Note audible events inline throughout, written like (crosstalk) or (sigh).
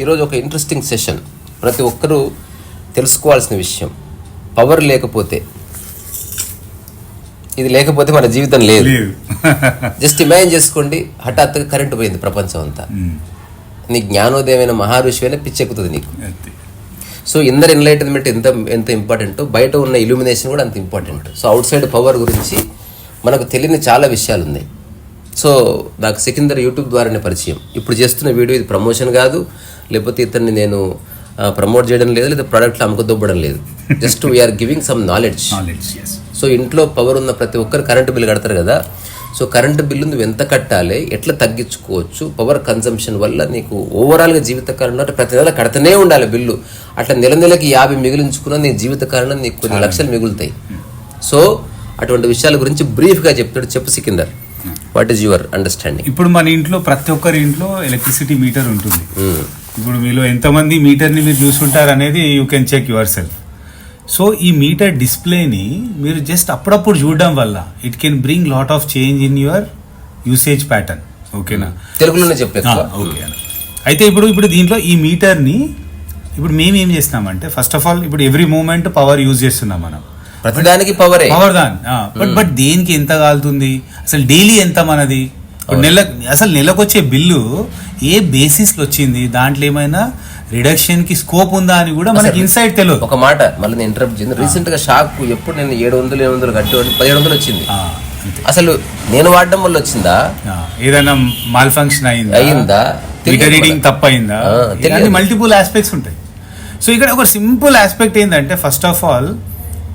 ఈరోజు ఒక interesting session ప్రతి ఒక్కరూ తెలుసుకోవాల్సిన విషయం. పవర్ లేకపోతే. ఇది లేకపోతే మన జీవితం లేదు. జస్ట్ ఇమాజిన్ (laughs) చేసుకోండి హఠాత్తుగా కరెంటు పోయింది ప్రపంచం అంతా. నీ జ్ఞానోదయమైన మహారుషి పిచ్చెక్కుతుంది నీకు. సో ఇన్నర్ ఎన్లైటన్మెంట్ ఎంత ఎంత ఇంపార్టెంట్ బయట ఉన్న ఇల్యూమినేషన్ కూడా అంత important so outside power గురించి మనకు తెలియని చాలా విషయాలు ఉన్నాయి సో నాకు సికిందర్ యూట్యూబ్ ద్వారానే పరిచయం. ఇప్పుడు చేస్తున్న వీడియో ఇది ప్రమోషన్ కాదు లేకపోతే ఇతన్ని నేను ప్రమోట్ చేయడం లేదు లేదా ప్రోడక్ట్లు అమ్ముకుదొబ్బడం లేదు. Just we're giving some knowledge so ఇంట్లో పవర్ ఉన్న ప్రతి ఒక్కరు కరెంటు బిల్లు కడతారు కదా. సో కరెంటు బిల్లు నువ్వు ఎంత కట్టాలి ఎట్లా తగ్గించుకోవచ్చు పవర్ కన్సంప్షన్ వల్ల నీకు ఓవరాల్గా జీవితకాలంలో అంటే ప్రతి నెల కడతనే ఉండాలి బిల్లు. అట్లా నెల నెలకి యాభై మిగిలించుకున్న నీ జీవితకాలంలో నీకు కొన్ని లక్షలు మిగులుతాయి. సో అటువంటి విషయాల గురించి బ్రీఫ్గా చెప్తాడు చెప్పు Sikandar. What is your understanding ఇప్పుడు మన ఇంట్లో ప్రతి ఒక్కరి ఇంట్లో ఎలక్ట్రిసిటీ మీటర్ ఉంటుంది. ఇప్పుడు మీలో ఎంతమంది మీటర్ని మీరు చూసుంటారు అనేది you can check yourself so ఈ మీటర్ డిస్ప్లేని మీరు జస్ట్ అప్పుడప్పుడు చూడడం వల్ల it can bring lot of change in your usage pattern ఓకేనా తెలుగులోనే చెప్పే ఓకే అయితే ఇప్పుడు ఇప్పుడు దీంట్లో ఈ మీటర్ని ఇప్పుడు మేము ఏం చేస్తున్నామంటే ఫస్ట్ ఆఫ్ ఆల్ ఇప్పుడు ఎవ్రీ మూమెంట్ పవర్ యూజ్ చేస్తున్నాం మనం. ప్రతిదానికి పవరే పవర్ దాన్ బట్ బట్ దేనికి ఎంత కాలుతుంది? అసలు డైలీ ఎంత మనది? నెల అసలు నెలకు వచ్చే బిల్లు ఏ బేసిస్లో వచ్చింది? దాంట్లో ఏమైనా రిడక్షన్కి స్కోప్ ఉందా అని కూడా మనకి ఇన్సైట్ తెలియదు ఒక మాట మళ్ళీ నేను ఇంటరప్ట్ చేసింది రీసెంట్గా షాక్ ఎప్పుడు నేను ఏడు వందలు ఏడు వందలు కట్టి పదిహేడు వందలు వచ్చింది. అసలు నేను వాడడం వల్ల వచ్చిందా? ఏదైనా మాల్ ఫంక్షన్ అయిందా? అయిందా రీడింగ్ తప్పు అయిందా. మల్టిపుల్ ఆస్పెక్ట్స్ ఉంటాయి. సో ఇక్కడ ఒక సింపుల్ ఆస్పెక్ట్ ఏంటంటే ఫస్ట్ ఆఫ్ ఆల్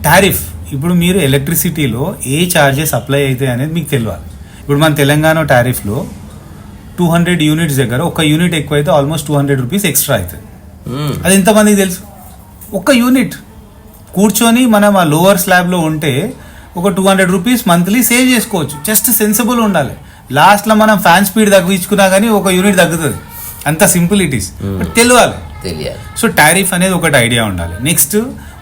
టారిఫ్. ఇప్పుడు మీరు ఎలక్ట్రిసిటీలో ఏ చార్జెస్ అప్లై అవుతాయి అనేది మీకు తెలియాలి. ఇప్పుడు మన తెలంగాణ టారిఫ్లో టూ హండ్రెడ్ యూనిట్స్ దగ్గర ఒక యూనిట్ ఎక్కువ అయితే almost two hundred rupees extra అవుతుంది మ్మ్. అది ఎంతమందికి తెలుసు? ఒక్క యూనిట్. కూర్చొని మనం ఆ లోవర్ స్లాబ్లో ఉంటే ఒక two hundred rupees monthly save చేసుకోవచ్చు. జస్ట్ సెన్సిబుల్ ఉండాలి. లాస్ట్లో మనం ఫ్యాన్ స్పీడ్ తగ్గించుకున్నా కానీ ఒక యూనిట్ తగ్గుతుంది. అంత సింపుల్ ఇట్ ఈస్. బట్ తెలియాలి. తెలియాలి. సో టారిఫ్ అనేది ఒకటి ఐడియా ఉండాలి. నెక్స్ట్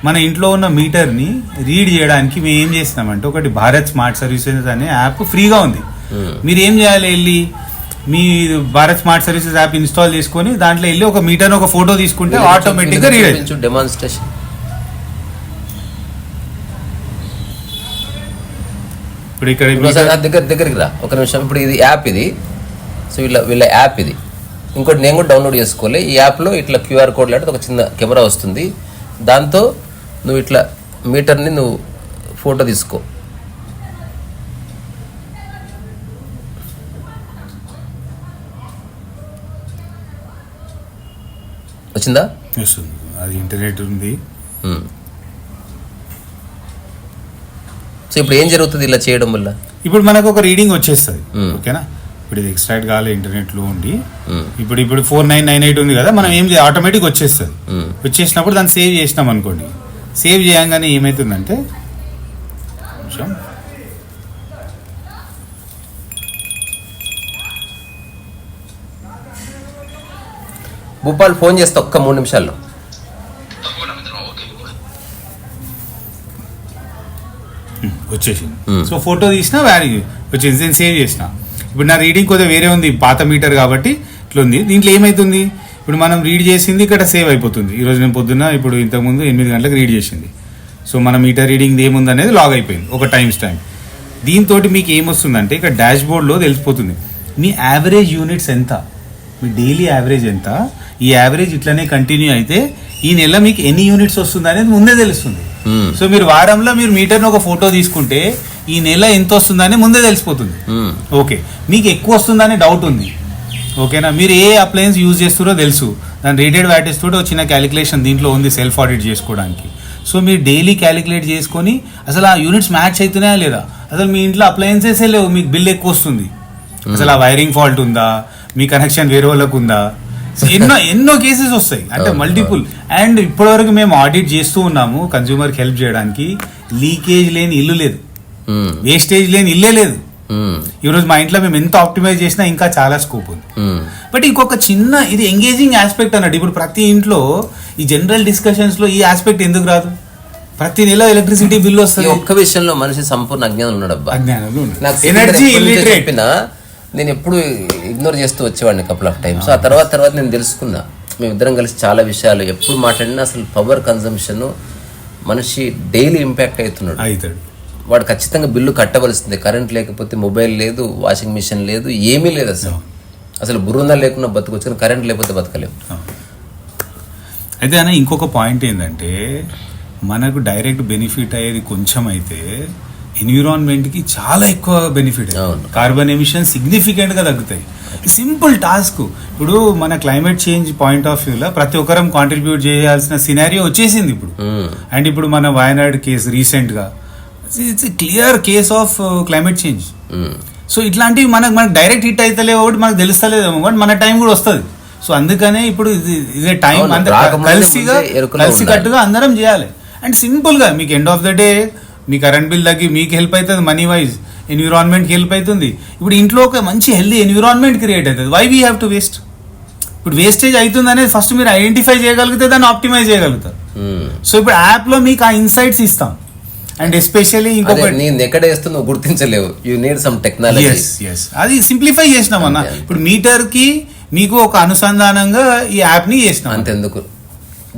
మన ఇంట్లో ఉన్న మీటర్ని రీడ్ చేయడానికి మేము ఏం చేస్తున్నామంటే ఒకటి భారత్ స్మార్ట్ సర్వీసెస్ అనే యాప్ ఫ్రీగా ఉంది. మీరు ఏం చేయాలి వెళ్ళి మీ Bharat smart services app install చేసుకొని దాంట్లో వెళ్ళి ఒక మీటర్ ఒక ఫోటో తీసుకుంటే ఆటోమేటిక్గా రీడ్ డెమాన్స్ట్రేషన్ ఇప్పుడు ఇక్కడ దగ్గర దగ్గరికి రా. ఒక నిమిషం. ఇప్పుడు ఇది యాప్ ఇది. సో వీళ్ళ వీళ్ళ యాప్ ఇది. ఇంకోటి నేను కూడా డౌన్లోడ్ చేసుకోవాలి ఈ యాప్లో ఇట్లా క్యూఆర్ కోడ్ లాంటిది ఒక చిన్న కెమెరా వస్తుంది. దాంతో నువ్వు ఇట్లా మీటర్ని నువ్వు ఫోటో తీసుకో. వచ్చిందా? అది ఇంటర్నెట్ ఉంది. సో ఇప్పుడు ఏం జరుగుతుంది ఇలా చేయడం వల్ల? ఇప్పుడు మనకు ఒక రీడింగ్ వచ్చేస్తుంది. ఓకేనా? ఇప్పుడు ఇది ఎక్స్ట్రాక్ట్ కావాలి ఇంటర్నెట్లో ఉండి. ఇప్పుడు ఇప్పుడు ఫోర్ నైన్ నైన్ ఎయిట్ ఉంది కదా మనం ఏం ఆటోమేటిక్ వచ్చేస్తుంది. వచ్చేసినప్పుడు దాన్ని సేవ్ చేసినాం అనుకోండి. సేవ్ చేయంగానే ఏమవుతుందంటే కొంచెం భూపాల్ ఫోన్ చేస్తే ఒక్క మూడు నిమిషాల్లో. వచ్చేసింది. సో ఫోటో తీసినా వాల్యూ వచ్చింది నేను సేవ్ చేసిన. ఇప్పుడు నా రీడింగ్ కొద్దిగా వేరే ఉంది పాత మీటర్ కాబట్టి ఇట్లా ఉంది దీంట్లో ఏమైతుంది? ఇప్పుడు మనం రీడ్ చేసింది ఇక్కడ సేవ్ అయిపోతుంది. ఈరోజు నేను పొద్దున్న ఇప్పుడు ఇంతకుముందు ఎనిమిది గంటలకు రీడ్ చేసింది. సో మన మీటర్ రీడింగ్ ఏముంది అనేది లాగ్ అయిపోయింది ఒక టైమ్స్ టైం దీంతో మీకు ఏమొస్తుందంటే ఇక్కడ డాష్ బోర్డ్లో తెలిసిపోతుంది. మీ యావరేజ్ యూనిట్స్ ఎంత? మీ డైలీ యావరేజ్ ఎంత? ఈ యావరేజ్ ఇట్లనే కంటిన్యూ అయితే ఈ నెల మీకు ఎన్ని యూనిట్స్ వస్తుంది అనేది ముందే తెలుస్తుంది. సో మీరు వారంలో మీరు మీటర్ని ఒక ఫోటో తీసుకుంటే ఈ నెల ఎంత వస్తుందని ముందే తెలిసిపోతుంది. ఓకే మీకు ఎక్కువ వస్తుందని డౌట్ ఉంది. ఓకేనా? మీరు ఏ అప్లయన్స్ యూజ్ చేస్తారో తెలుసు. దాని రేటెడ్ వ్యాటేజ్ తోటి ఒక చిన్న క్యాలిక్యులేషన్ దీంట్లో ఉంది సెల్ఫ్ ఆడిట్ చేసుకోవడానికి. సో మీరు డైలీ క్యాలిక్యులేట్ చేసుకొని అసలు ఆ యూనిట్స్ మ్యాచ్ అవుతున్నాయా లేదా? అసలు మీ ఇంట్లో అప్లయన్సెసే లేవు మీకు బిల్ ఎక్కువ వస్తుంది. అసలు ఆ వైరింగ్ ఫాల్ట్ ఉందా? మీ కనెక్షన్ వేరే వాళ్ళకు ఉందా? ఎన్నో ఎన్నో కేసెస్ వస్తాయి. అంటే మల్టిపుల్ అండ్ ఇప్పటివరకు మేము ఆడిట్ చేస్తూ ఉన్నాము కన్జ్యూమర్కి హెల్ప్ చేయడానికి. లీకేజ్ లేని ఇల్లు లేదు. వేస్టేజ్ లేని ఇల్లే లేదు. ఈరోజు మా ఇంట్లో మేము ఎంత ఆప్టిమైజ్ చేసినా ఇంకా చాలా స్కోప్ ఉంది. బట్ ఇంకొక చిన్న ఇది ఎంగేజింగ్ ఆస్పెక్ట్ అన్నట్టు. ఇప్పుడు ప్రతి ఇంట్లో ఈ జనరల్ డిస్కషన్స్లో ఈ ఆస్పెక్ట్ ఎందుకు రాదు? ప్రతి నెల ఎలక్ట్రిసిటీ బిల్ వస్తుంది. ఒక్క విషయంలో మనిషి సంపూర్ణ అజ్ఞానం ఉన్నాడు అబ్బా. నాకు ఎనర్జీ చెప్పినా నేను ఎప్పుడు ఇగ్నోర్ చేస్తూ వచ్చేవాడిని కపుల్ ఆఫ్ టైమ్స్ ఆ తర్వాత తర్వాత నేను తెలుసుకున్నా. మేమిద్దరం కలిసి చాలా విషయాలు ఎప్పుడు మాట్లాడినా అసలు పవర్ కన్సంప్షన్ మనిషి డైలీ ఇంపాక్ట్ అవుతున్నాడు అవుతాడు వాడు ఖచ్చితంగా బిల్లు కట్టవలసిందే. కరెంట్ లేకపోతే మొబైల్ లేదు వాషింగ్ మిషన్ లేదు ఏమీ లేదు అసలు. అసలు బుర్రందా లేకుండా బతకొచ్చు కానీ కరెంట్ లేకపోతే బతకలేము. అయితే అన్న ఇంకొక పాయింట్ ఏంటంటే మనకు డైరెక్ట్ బెనిఫిట్ అయ్యేది కొంచెం అయితే ఎన్విరాన్మెంట్కి చాలా ఎక్కువ బెనిఫిట్. కార్బన్ ఎమిషన్ సిగ్నిఫికెంట్గా తగ్గుతాయి. Simple task. ఇప్పుడు మన క్లైమేట్ చేంజ్ పాయింట్ ఆఫ్ వ్యూలో ప్రతి ఒక్కరం కాంట్రిబ్యూట్ చేయాల్సిన సినారియో వచ్చేసింది ఇప్పుడు. అండ్ ఇప్పుడు మన వయనాడ్ కేసు రీసెంట్గా it's clear case of climate change. So ఇట్లాంటివి మనకు మనకు డైరెక్ట్ హిట్ అవుతలేవు ఒకటి మనకు తెలుస్తలేదేమో బట్ మన టైం కూడా వస్తుంది. సో అందుకనే ఇప్పుడు ఇది ఇదే టైం కలిసిగా కలిసి కట్టుగా అందరం చేయాలి. అండ్ సింపుల్గా మీకు ఎండ్ ఆఫ్ ద డే మీ కరెంట్ బిల్ తగ్గి మీకు హెల్ప్ అవుతుంది మనీ వైజ్ ఎన్విరాన్మెంట్ హెల్ప్ అవుతుంది ఇప్పుడు ఇంట్లో ఒక మంచి హెల్దీ ఎన్విరాన్మెంట్ క్రియేట్ అవుతుంది why we have to waste ఇప్పుడు వేస్టేజ్ అవుతుంది అనేది ఫస్ట్ మీరు ఐడెంటిఫై చేయగలిగితే దాన్ని ఆప్టిమైజ్ చేయగలుగుతారు. సో ఇప్పుడు యాప్లో మీకు ఆ ఇన్సైట్స్ ఇస్తాం. అండ్ ఎస్పెషల్లీ ఇంకొకటి నేను ఎక్కడ వేస్తుందో గుర్తించలేవు. You need some technology yes yes అది సింప్లిఫై చేసినాం అన్న. ఇప్పుడు మీటర్కి మీకు ఒక అనుసంధానంగా ఈ యాప్ని చేసినాం. అంతెందుకు.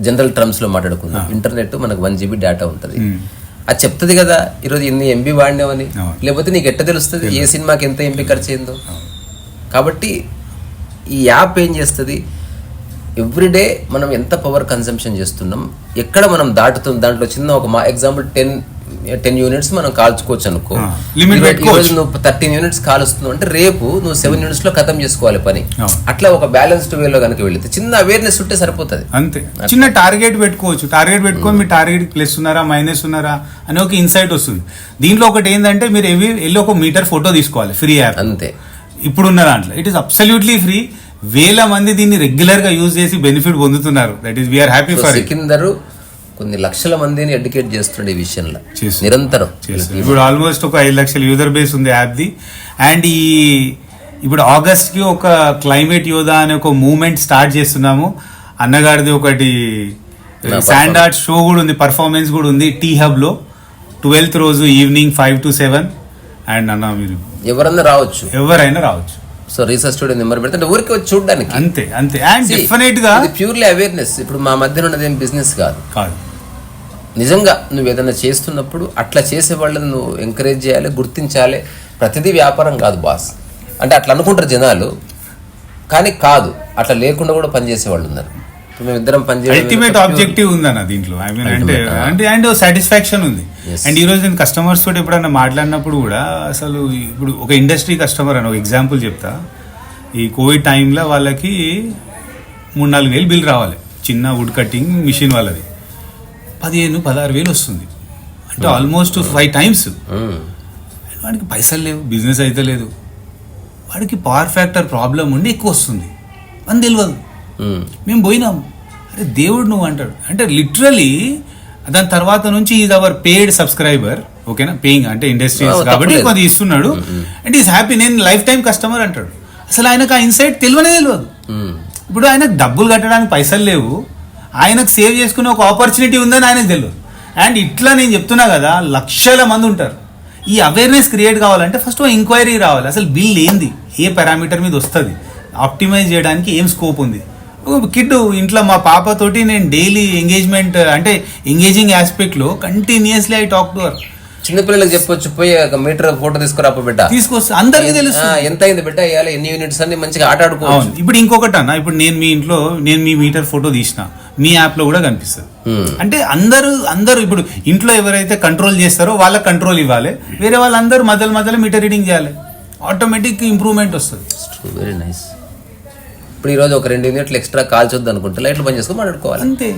జనరల్ టర్మ్స్లో మాట్లాడుకుందాం ఇంటర్నెట్ మనకు వన్ జీబీ డేటా ఉంటుంది. అది చెప్తుంది కదా ఈరోజు ఎన్ని ఎంబీ వాడినావని. లేకపోతే నీకు ఎట్ట తెలుస్తుంది? ఏ సినిమాకి ఎంత ఎంబీ ఖర్చు అయిందో? కాబట్టి ఈ యాప్ ఏం చేస్తుంది? ఎవ్రీడే మనం ఎంత పవర్ కన్సంప్షన్ చేస్తున్నాం? ఎక్కడ మనం దాటుతుంది దాంట్లో చిన్న ఒక మా ఎగ్జాంపుల్ టెన్ టెన్ యూనిట్స్ మనం కాల్చుకోవచ్చు అనుకో. ఈరోజు నువ్వు థర్టీన్ యూనిట్స్ కాలుస్తున్నావు అంటే రేపు నువ్వు సెవెన్ యూనిట్స్లో ఖతం చేసుకోవాలి పని. అట్లా ఒక బ్యాలెన్స్డ్ వేలో కనుక వెళితే చిన్న అవేర్నెస్ ఉంటే సరిపోతుంది. అంతే. చిన్న టార్గెట్ పెట్టుకోవచ్చు. టార్గెట్ పెట్టుకొని మీ టార్గెట్ ప్లస్ ఉన్నారా మైనస్ ఉన్నారా అని ఒక ఇన్సైట్ వస్తుంది. దీంట్లో ఒకటి ఏంటంటే మీరు ఎవి వెళ్ళి ఒక మీటర్ ఫోటో తీసుకోవాలి ఫ్రీ యాప్ అంతే. ఇప్పుడున్న దాంట్లో. ఇట్ ఈస్ అబ్సల్యూట్లీ ఫ్రీ వేల మంది దీన్ని రెగ్యులర్గా యూజ్ చేసి బెనిఫిట్ పొందుతున్నారు. That is we're happy for Sikandar కొన్ని లక్షల మందిని ఎడ్యుకేట్ చేస్తుండే ఈ విషయంలో. నిరంతరం. ఇప్పుడు ఆల్మోస్ట్ ఒక ఐదు లక్షల యూజర్ బేస్ ఉంది యాప్ది. అండ్ ఈ ఇప్పుడు ఆగస్ట్కి ఒక క్లైమేట్ యోధా అనే ఒక మూవ్మెంట్ స్టార్ట్ చేస్తున్నాము. అన్నగారిది ఒకటి శాండ్ ఆర్ట్ షో కూడా ఉంది పర్ఫార్మెన్స్ కూడా ఉంది టీ హబ్లో. ట్వెల్త్ రోజు evening five to seven. And అన్న మీరు ఎవరన్నా రావచ్చు. ఎవరైనా రావచ్చు. సో రీసెర్చ్ స్టూడియో నెంబర్ పెడితే ఊరికి వచ్చి చూడడానికి. అంతే అంతే. అండ్ డెఫినెట్గా ప్యూర్లీ అవేర్నెస్. ఇప్పుడు మా మధ్యన ఉన్నది ఏం బిజినెస్ కాదు. కాదు. నిజంగా నువ్వు ఏదైనా చేస్తున్నప్పుడు అట్లా చేసే వాళ్ళని నువ్వు ఎంకరేజ్ చేయాలి గుర్తించాలి. ప్రతిదీ వ్యాపారం కాదు బాస్ అంటే అట్లా అనుకుంటారు జనాలు కానీ కాదు. అట్లా లేకుండా కూడా పనిచేసే వాళ్ళు ఉన్నారు. అల్టిమేట్ ఆబ్జెక్టివ్ ఉందన్న దీంట్లో. ఐ మీన్ అంటే. అంటే అండ్ సాటిస్ఫాక్షన్ ఉంది. అండ్ ఈ రోజు నేను కస్టమర్స్ తోటి ఎప్పుడైనా మాట్లాడినప్పుడు కూడా అసలు ఇప్పుడు ఒక ఇండస్ట్రీ కస్టమర్ అని ఒక ఎగ్జాంపుల్ చెప్తా. ఈ కోవిడ్ టైంలో వాళ్ళకి మూడు నాలుగు వేలు బిల్ రావాలి. చిన్న వుడ్ కటింగ్ మిషన్ వాళ్ళది. పదిహేను పదహారు వేలు వస్తుంది. అంటే ఆల్మోస్ట్ ఫైవ్ టైమ్స్. వాడికి పైసలు లేవు బిజినెస్ అయితే లేదు. వాడికి పవర్ ఫ్యాక్టర్ ప్రాబ్లం ఉండి ఎక్కువ వస్తుంది. అని తెలియదు మ్మ్. పోయినాం అరే దేవుడు నువ్వు అంటాడు. అంటే లిటరలీ దాని తర్వాత నుంచి ఈజ్ అవర్ పేడ్ సబ్స్క్రైబర్ ఓకేనా పేయింగ్ అంటే ఇండస్ట్రీస్ కాబట్టి. కొద్ది ఇస్తున్నాడు. అండ్ ఈజ్ హ్యాపీ నేను లైఫ్ టైం కస్టమర్ అంటాడు. అసలు ఆయనకు ఆ ఇన్సైట్ తెలియనే తెలియదు. ఇప్పుడు ఆయనకు డబ్బులు కట్టడానికి పైసలు లేవు. ఆయనకు సేవ్ చేసుకునే ఒక ఆపర్చునిటీ ఉందని ఆయనకు తెలియదు అండ్ ఇట్లా నేను చెప్తున్నా కదా లక్షల మంది ఉంటారు. ఈ అవేర్నెస్ క్రియేట్ కావాలంటే ఫస్ట్ ఎంక్వైరీ రావాలి. అసలు బిల్ ఏంది? ఏ పారామీటర్ మీద వస్తుంది? ఆప్టిమైజ్ చేయడానికి ఏం స్కోప్ ఉంది? కిడ్ ఇంట్లో మా పాపతోటి నేను డైలీ ఎంగేజ్మెంట్ అంటే engaging ఆస్పెక్ట్లో continuously I talk to her చిన్నపిల్లలకు చెప్పొచ్చు పోయి ఒక మీటర్ ఫోటో తీసుకురా బిడ్డ. తీసుకొస్తే. అందరికీ తెలుసు. ఎంత అయింది బిడ్డ? ఎన్ని యూనిట్స్ అన్ని మంచిగా ఆట ఆడుకోవచ్చు. ఇప్పుడు ఇంకొకటి అన్న ఇప్పుడు నేను మీ ఇంట్లో నేను మీ మీటర్ ఫోటో తీసిన. మీ యాప్లో కూడా కనిపిస్తుంది. అంటే అందరూ అందరూ ఇప్పుడు ఇంట్లో ఎవరైతే కంట్రోల్ చేస్తారో వాళ్ళకి కంట్రోల్ ఇవ్వాలి. వేరే వాళ్ళందరూ మధ్యలో మధ్యలో మీటర్ రీడింగ్ చేయాలి. ఆటోమేటిక్ ఇంప్రూవ్మెంట్ వస్తుంది. వెరీ నైస్ ఇప్పుడు ఈరోజు ఒక రెండు యూనిట్లు ఎక్స్ట్రా కాల్చొద్దు అనుకుంటే లైట్లు బంద్ చేసుకొని మాట్లాడుకోవాలి. అంతే.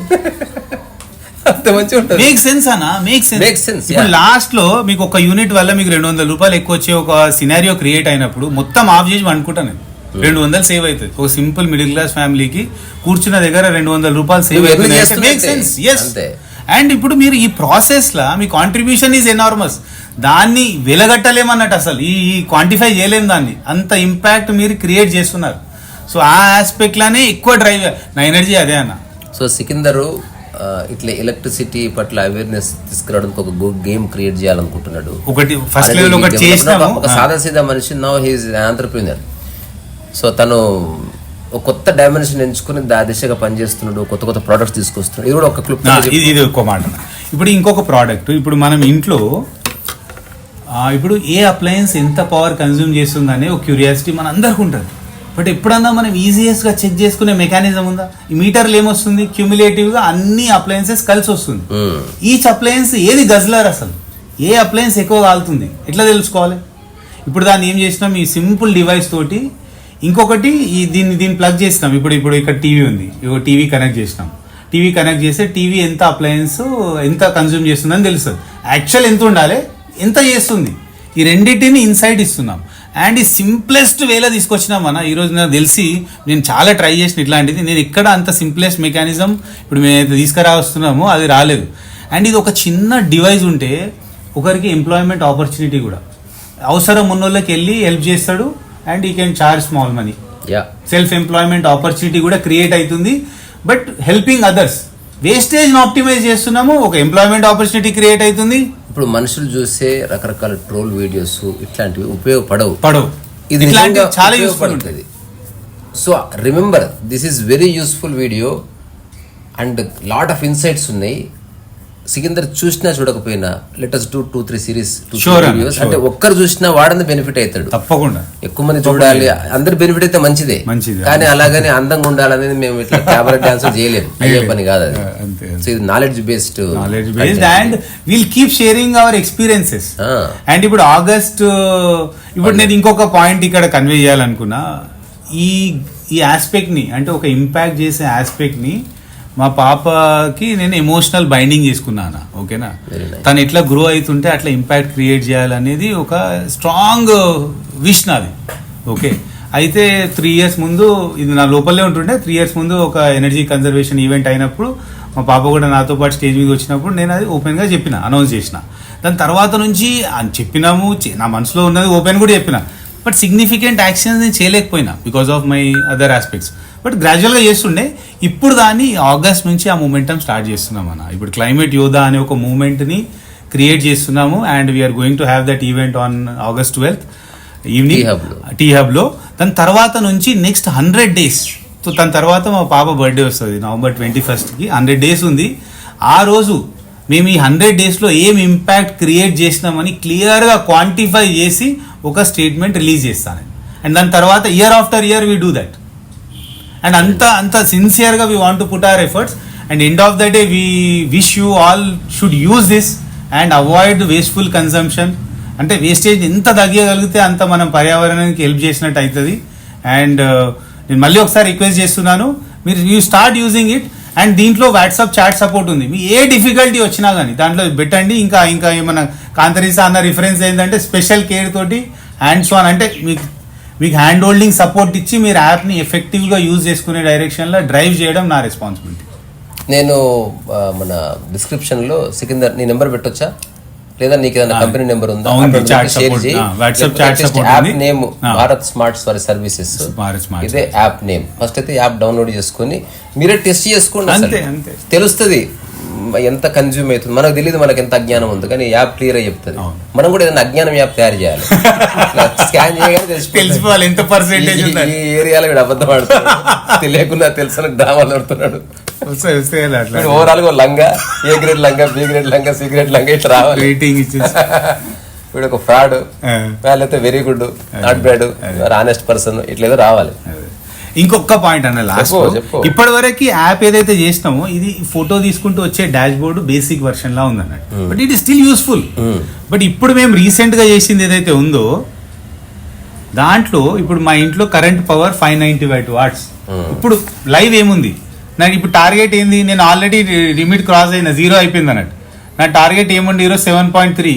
మేక్ సెన్స్ అన్న మేక్ సెన్స్ ఇప్పుడు. లాస్ట్లో మీకు ఒక యూనిట్ వల్ల మీకు రెండు వందల రూపాయలు ఎక్కువ వచ్చే ఒక సినారియో క్రియేట్ అయినప్పుడు మొత్తం ఆఫ్ చేసి అనుకుంటాను నేను. రెండు వందలు సేవ్ అవుతుంది. ఒక సింపుల్ మిడిల్ క్లాస్ ఫ్యామిలీకి కూర్చున్న దగ్గర రెండు వందల రూపాయలు సేవ్ అవుతుంది. అండ్ ఇప్పుడు మీరు ఈ ప్రాసెస్ లా మీ కాంట్రిబ్యూషన్ ఈజ్ ఎనార్మస్ దాన్ని వెలగట్టలేమన్నట్టు అసలు. ఈ క్వాంటిఫై చేయలేము దాన్ని. అంత ఇంపాక్ట్ మీరు క్రియేట్ చేస్తున్నారు. సో ఆ ఆస్పెక్ట్ లానే ఎక్కువ డ్రైవ్ నా ఎనర్జీ అదే అన్న. సో సికిందరు ఇట్లా ఎలక్ట్రిసిటీ పట్ల అవేర్నెస్ తీసుకురావడానికి ఒక గేమ్ క్రియేట్ చేయాలనుకుంటున్నాడు. ఒకటి ఫస్ట్ లెవెల్ ఒకటి చేసినాము. ఒక సాదా సీదా మనిషి నో హీజ్ ఆంటర్ప్రీనర్ సో తను ఒక కొత్త డైమెన్షన్ ఎంచుకుని దా దిశగా పనిచేస్తున్నాడు కొత్త కొత్త ప్రోడక్ట్స్ తీసుకొస్తున్నాడు. ఇది కూడా ఒక క్లిప్ ఆ, ఇది ఇది ఒక్క మాట. ఇప్పుడు ఇంకొక ప్రోడక్ట్ ఇప్పుడు మనం ఇంట్లో ఆ, ఇప్పుడు ఏ అప్లయన్స్ ఎంత పవర్ కన్జ్యూమ్ చేస్తుందనే ఒక క్యూరియాసిటీ మన అందరికి ఉంటుంది. బట్ ఎప్పుడన్నా మనం ఈజియెస్ట్గా చెక్ చేసుకునే మెకానిజం ఉందా? ఈ మీటర్లు ఏమొస్తుంది? క్యూములేటివ్గా అన్ని అప్లయన్సెస్ కలిసి వస్తుంది. ఈచ్ అప్లయన్స్ ఏది గజ్లర్ అసలు? ఏ అప్లయన్స్ ఎక్కువ కాలుతుంది ఎట్లా తెలుసుకోవాలి? ఇప్పుడు దాన్ని ఏం చేసినాం? ఈ సింపుల్ డివైస్ తోటి ఇంకొకటి ఈ దీన్ని దీన్ని ప్లగ్ చేసినాం. ఇప్పుడు ఇప్పుడు ఇక్కడ టీవీ ఉంది. ఇగో టీవీ కనెక్ట్ చేసినాం. టీవీ కనెక్ట్ చేస్తే టీవీ ఎంత అప్లయన్స్ ఎంత కన్జ్యూమ్ చేస్తుందని తెలుస్తుంది. యాక్చువల్ ఎంత ఉండాలి? ఎంత చేస్తుంది? ఈ రెండింటిని ఇన్సైట్ ఇస్తున్నాం. అండ్ ఈ సింప్లెస్ట్ వేలో తీసుకొచ్చినాం మన ఈరోజు నాకు తెలిసి నేను చాలా ట్రై చేసిన ఇట్లాంటిది. నేను ఎక్కడ అంత సింప్లెస్ట్ మెకానిజం ఇప్పుడు మేము తీసుకురా వస్తున్నామో అది రాలేదు. అండ్ ఇది ఒక చిన్న డివైస్ ఉంటే ఒకరికి ఎంప్లాయ్మెంట్ ఆపర్చునిటీ కూడా. అవసరం ఉన్నోళ్ళకి వెళ్ళి హెల్ప్ చేస్తాడు. అండ్ ఈ కెన్ చార్జ్ స్మాల్ మనీ యా సెల్ఫ్ ఎంప్లాయ్మెంట్ ఆపర్చునిటీ కూడా క్రియేట్ అవుతుంది. But helping others wastage optimize చేస్తున్నాము ఒక ఎంప్లాయ్మెంట్ ఆపర్చునిటీ క్రియేట్ అవుతుంది. ఇప్పుడు మనుషులు చూసే రకరకాల ట్రోల్ వీడియోస్ ఇట్లాంటివి ఉపయోగపడవు. పడవు. ఇది చాలా యూస్ఫుల్ ఉంటుంది so remember this is very useful video and lot of insights ఉన్నాయి. సికిందర్ చూసినా చూడకపోయినా letters two two three series videos. అంటే ఒక్కరు చూసినా వాడని బెనిఫిట్ అవుతాడు తప్పకుండా. ఎక్కువ మంది చూడాలి. అందరు బెనిఫిట్ అయితే మంచిదే. మంచిదే. కానీ అలాగని అందంగా ఉండాలనేది మేము ఇట్లా కెమెరా డాన్స్ చేయలేము. అయ్యే పని కాదు అది. సో ఇది knowledge based knowledge based and will keep sharing our experiences and ఇప్పుడు ఆగస్ట్ ఇప్పుడు నేను ఇంకొక పాయింట్ ఇక్కడ కన్వే చేయాలనుకున్నా ఈ ఈ ఆస్పెక్ట్ని అంటే ఒక ఇంపాక్ట్ చేసే ఆస్పెక్ట్ని మా పాపకి నేను ఎమోషనల్ బైండింగ్ చేసుకున్నాను ఓకేనా. తను ఎట్లా గ్రో అవుతుంటే అట్లా ఇంపాక్ట్ క్రియేట్ చేయాలనేది ఒక స్ట్రాంగ్ విష్ నాది ఓకే? అయితే త్రీ ఇయర్స్ ముందు ఇది నా లోపలే ఉంటుండే త్రీ ఇయర్స్ ముందు ఒక ఎనర్జీ కన్జర్వేషన్ ఈవెంట్ అయినప్పుడు మా పాప కూడా నాతో పాటు స్టేజ్ మీద వచ్చినప్పుడు నేను అది ఓపెన్గా చెప్పిన అనౌన్స్ చేసిన. దాని తర్వాత నుంచి అని చెప్పినాము నా మనసులో ఉన్నది ఓపెన్ కూడా చెప్పిన. బట్ సిగ్నిఫికెంట్ యాక్షన్స్ నేను చేయలేకపోయినా because of my other aspects. But గ్రాడ్యువల్గా చేస్తుండే. ఇప్పుడు దాన్ని ఆగస్ట్ నుంచి ఆ మూమెంటం స్టార్ట్ చేస్తున్నాం అన్న. ఇప్పుడు క్లైమేట్ యోధా అనే ఒక మూమెంట్ని క్రియేట్ చేస్తున్నాము and we're going to have that event on August twelfth evening. T హబ్లో దాని తర్వాత నుంచి నెక్స్ట్ హండ్రెడ్ డేస్ సో దాని తర్వాత మా పాప బర్త్డే వస్తుంది. నవంబర్ ట్వంటీ ఫస్ట్కి హండ్రెడ్ డేస్ ఉంది. ఆ రోజు మేము ఈ హండ్రెడ్ డేస్లో ఏం ఇంపాక్ట్ క్రియేట్ చేసినామని క్లియర్గా క్వాంటిఫై చేసి ఒక స్టేట్మెంట్ రిలీజ్ చేస్తాను. అండ్ దాని తర్వాత year after year we do that and అంత అంత సిన్సియర్గా we want to put our efforts and end of the day we wish you all should use this and avoid wasteful consumption అంటే wastage ఎంత తగ్గగలిగితే అంత మనం పర్యావరణానికి హెల్ప్ చేసినట్టు అవుతుంది. అండ్ uh, నేను మళ్ళీ ఒకసారి రిక్వెస్ట్ చేస్తున్నాను. మీరు you start using it and దీంట్లో వాట్సాప్ చాట్ సపోర్ట్ ఉంది. మీ ఏ డిఫికల్టీ వచ్చినా కానీ దాంట్లో పెట్టండి. ఇంకా ఇంకా ఏమైనా కాంతరీసా అన్న రిఫరెన్స్ ఏంటంటే స్పెషల్ కేర్ తోటి హ్యాండ్స్ ఆన్ అంటే మీకు మీకు హ్యాండ్ హోల్డింగ్ సపోర్ట్ ఇచ్చి మీరు యాప్ని ఎఫెక్టివ్గా యూజ్ చేసుకునే డైరెక్షన్లో డ్రైవ్ చేయడం నా రెస్పాన్సిబిలిటీ నేను మన డిస్క్రిప్షన్లో సికిందర్ నీ నెంబర్ పెట్టొచ్చా? లేదా నీకు ఏదైనా కంపెనీ నెంబర్ ఉందా? Share app. Name. Bharat smart sorry services ఇదే యాప్ నేమ్ ఫస్ట్ అయితే యాప్ డౌన్లోడ్ చేసుకొని మీరే టెస్ట్ చేసుకోండి. తెలుస్తుంది. ఎంత కన్జ్యూమ్ అవుతుంది. మనకు తెలియదు మనకి ఎంత అజ్ఞానం ఉంది కానీ యాప్ క్లియర్ అయ్యి చెప్తుంది. మనం కూడా ఏదైనా అజ్ఞానం యాప్ తయారు చేయాలి. (laughs) స్కాన్ చేయగానే. తెలిసిపోవాలి ఎంత పర్సెంటేజ్ ఈ ఏరియాలో వీడు అబద్ధం ఆడుతున్నాడు. తెలియకుండా తెలుసు డ్రామాలు ఆడుతున్నాడు. వస్తాయి వస్తాయి అట్లా. ఓవరాల్గా లంగా ఏ గ్రేడ్ లంగా బి గ్రేడ్ లంగా సి గ్రేడ్ లంగా ఇట్లా రావాలి. రేటింగ్ ఇచ్చేసి. వీడు ఒక ఫ్రాడ్. వాళ్ళైతే very good not bad honest person ఇట్లా ఏదో రావాలి. ఇంకొక పాయింట్ అన్న లాస్ట్. ఇప్పటి వరకు యాప్ ఏదైతే చేసినామో ఇది ఫోటో తీసుకుంటూ వచ్చే డాష్ బోర్డు బేసిక్ వర్షన్ లా ఉంది అన్నట్టు but it is still useful but ఇప్పుడు మేము రీసెంట్గా చేసింది ఏదైతే ఉందో దాంట్లో ఇప్పుడు మా ఇంట్లో current power five ninety white watts ఇప్పుడు లైవ్ ఏముంది? నాకు ఇప్పుడు టార్గెట్ ఏంది? నేను ఆల్రెడీ లిమిట్ క్రాస్ అయిన జీరో అయిపోయింది అన్నట్టు. నా టార్గెట్ ఏముంది ఈరోజు సెవెన్ పాయింట్ త్రీ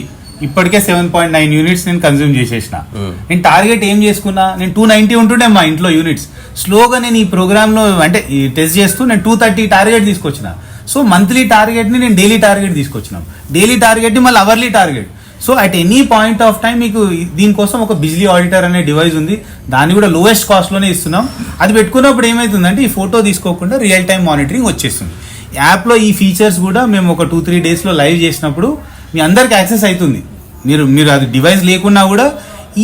ఇప్పటికే సెవెన్ పాయింట్ నైన్ యూనిట్స్ నేను కన్జ్యూమ్ చేసేసిన. నేను టార్గెట్ ఏం చేసుకున్నా? నేను టూ నైన్టీ ఉంటుండే మా ఇంట్లో యూనిట్స్ స్లోగా నేను ఈ ప్రోగ్రామ్లో అంటే ఈ టెస్ట్ చేస్తూ నేను టూ థర్టీ టార్గెట్ తీసుకొచ్చిన. సో మంత్లీ టార్గెట్ని నేను డైలీ టార్గెట్ తీసుకొచ్చినాం. డైలీ టార్గెట్ని మళ్ళీ hourly target so at any point of time మీకు దీనికోసం ఒక బిజ్లీ ఆడిటర్ అనే డివైస్ ఉంది. దాన్ని కూడా లోయెస్ట్ కాస్ట్లోనే ఇస్తున్నాం. అది పెట్టుకున్నప్పుడు ఏమవుతుందంటే ఈ ఫోటో తీసుకోకుండా రియల్ టైం మానిటరింగ్ వచ్చేస్తుంది. యాప్లో ఈ ఫీచర్స్ కూడా మేము ఒక టూ త్రీ డేస్లో లైవ్ చేసినప్పుడు మీ అందరికి యాక్సెస్ అవుతుంది. మీరు మీరు అది డివైస్ లేకున్నా కూడా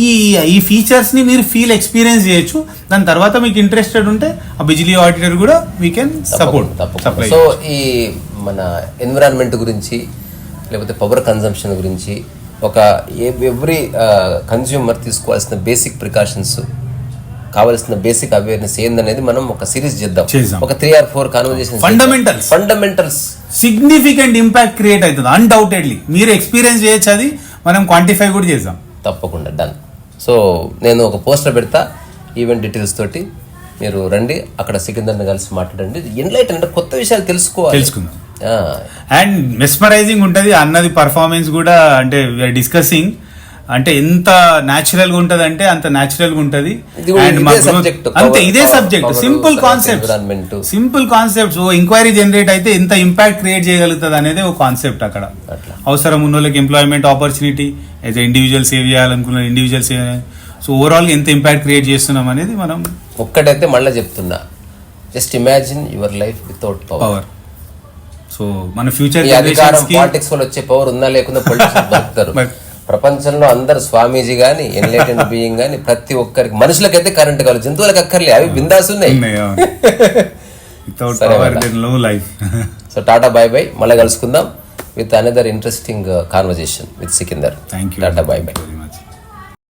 ఈ ఈ ఫీచర్స్ని మీరు ఫీల్ ఎక్స్పీరియన్స్ చేయొచ్చు. దాని తర్వాత మీకు ఇంట్రెస్టెడ్ ఉంటే ఆ బిజిలీ ఆడిటర్ కూడా we can support supply so ఈ మన ఎన్విరాన్మెంట్ గురించి లేకపోతే పవర్ కన్జంప్షన్ గురించి ఒక ఎవ్రీ కన్జ్యూమర్ తీసుకోవాల్సిన బేసిక్ ప్రికాషన్స్ కావాల్సిన బేసిక్ అవేర్నెస్ ఏందనేది మనం ఒక సిరీస్ చేద్దాం. ఒక three or four conversation Fundamentals. Fundamentals significant impact create అవుతుంది అన్డౌటెడ్లీ మీరు ఎక్స్పీరియన్స్ చేయొచ్చు అది మనం క్వాంటిఫై కూడా చేద్దాం. తప్పకుండా డన్ సో నేను ఒక పోస్టర్ పెడతా ఈవెంట్ డీటెయిల్స్ తోటి. మీరు రండి అక్కడ సికిందర్ని కలిసి మాట్లాడండి ఎన్లైట్ అంటే కొత్త విషయాలు తెలుసుకోవాలి తెలుసుకుందాం అండ్ మెస్మరైజింగ్ ఉంటుంది అన్నది పర్ఫార్మెన్స్ కూడా అంటే డిస్కసింగ్ అంటే ఎంత న్యాచురల్గా ఉంటది అంటే అంత న్యాచురల్గా ఉంటది subject. అంతే ఇదే subject simple concept. Simple concepts ఓ ఎంక్వైరీ జనరేట్ అయితే ఎంత ఇంపాక్ట్ క్రియేట్ చేయగలుగుతుంది అనేది ఒక కాన్సెప్ట్ అక్కడ. అవసరం ఉన్న వాళ్ళకి ఎంప్లాయ్మెంట్ ఆపర్చునిటీ అయితే ఇండివిజువల్ సేవ్ చేయాలనుకున్న ఇండివిజువల్ సేవ్ సో ఓవరాల్ ఎంత ఇంపాక్ట్ క్రియేట్ చేస్తున్నాం అనేది మనం ఒక్కటైతే మళ్ళీ చెప్తున్నా. Just imagine your life without power so మన ఫ్యూచర్ అధికారం పాలిటిక్స్ వల్ల వచ్చే పవర్ ఉందా లేకుండా పొలిటిక్స్ బతుకుతారు. But- ప్రపంచంలో అందరు స్వామీజీ గాని ఎన్లైటెడ్ బీయింగ్ గాని ప్రతి ఒక్కరికి మనుషులకైతే కరెంట్ కావాలి జంతువులకు అక్కర్లే అవి బిందాస్ ఉన్నాయి life so (laughs) Tata bye bye మళ్ళీ కలుసుకుందాం. With another interesting conversation with Sikandar thank you Tata bye bye very